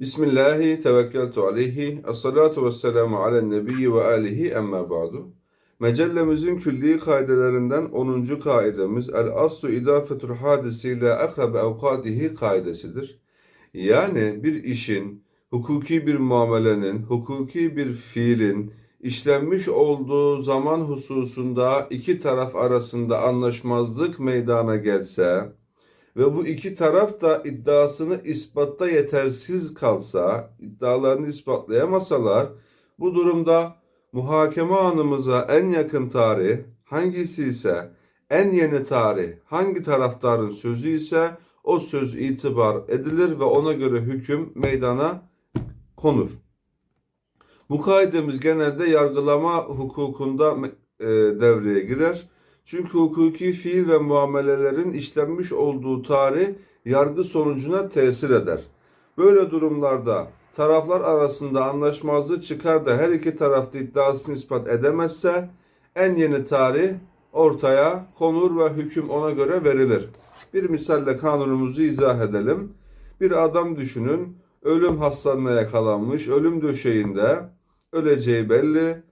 Bismillahi tevekkeltu aleyhi. Esselatu vesselamu alen nebiyyi ve alihi emma ba'du. Mecellemizin külli kaidelerinden 10. kaidemiz el aslu idafetul hadisi ila akrabe evkatihi kaidesidir. Yani bir işin, hukuki bir muamelenin, hukuki bir fiilin işlenmiş olduğu zaman hususunda iki taraf arasında anlaşmazlık meydana gelse ve bu iki taraf da iddiasını ispatta yetersiz kalsa, iddialarını ispatlayamasalar, bu durumda muhakeme anımıza en yakın tarih hangisi ise, en yeni tarih hangi taraftarın sözü ise o söz itibar edilir ve ona göre hüküm meydana konur. Bu kaidemiz genelde yargılama hukukunda e, devreye girer. Çünkü hukuki fiil ve muamelelerin işlenmiş olduğu tarih yargı sonucuna tesir eder. Böyle durumlarda taraflar arasında anlaşmazlık çıkar da her iki taraf da iddiasını ispat edemezse en yeni tarih ortaya konur ve hüküm ona göre verilir. Bir misalle kanunumuzu izah edelim. Bir adam düşünün, ölüm hastalığına yakalanmış, ölüm döşeğinde, öleceği belli.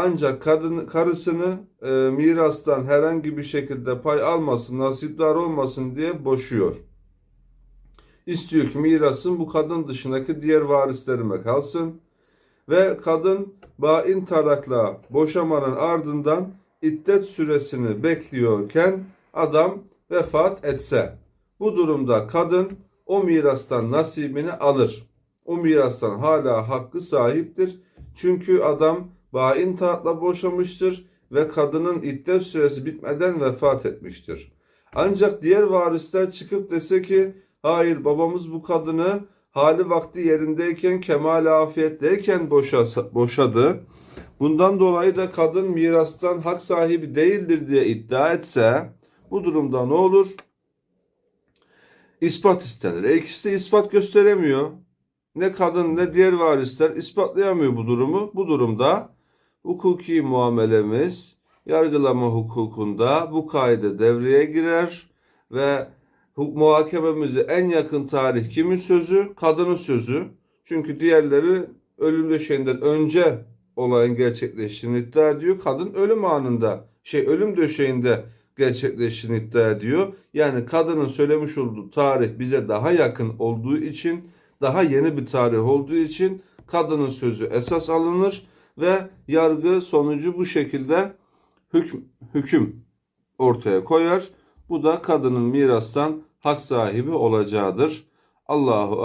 Ancak kadın karısını e, mirastan herhangi bir şekilde pay almasın, nasipdar olmasın diye boşuyor. İstiyor ki mirasın bu kadın dışındaki diğer varislerime kalsın. Ve kadın bain talakla boşamanın ardından iddet süresini bekliyorken adam vefat etse. Bu durumda kadın o mirastan nasibini alır. O mirastan hala hakkı sahiptir. Çünkü adam bain taatla boşamıştır ve kadının iddet süresi bitmeden vefat etmiştir. Ancak diğer varisler çıkıp dese ki hayır babamız bu kadını hali vakti yerindeyken kemal afiyetteyken boşasa, boşadı. Bundan dolayı da kadın mirastan hak sahibi değildir diye iddia etse bu durumda ne olur? İspat istenir. E ikisi de ispat gösteremiyor. Ne kadın ne diğer varisler ispatlayamıyor bu durumu. Bu durumda hukuki muamelemiz yargılama hukukunda bu kaide devreye girer ve muhakememize en yakın tarih kimin sözü? Kadının sözü. Çünkü diğerleri ölüm döşeğinden önce olayın gerçekleştiğini iddia ediyor. Kadın ölüm anında, şey ölüm döşeğinde gerçekleştiğini iddia ediyor. Yani kadının söylemiş olduğu tarih bize daha yakın olduğu için, daha yeni bir tarih olduğu için kadının sözü esas alınır ve yargı sonucu bu şekilde hüküm, hüküm ortaya koyar. Bu da kadının mirastan hak sahibi olacağıdır. Allahu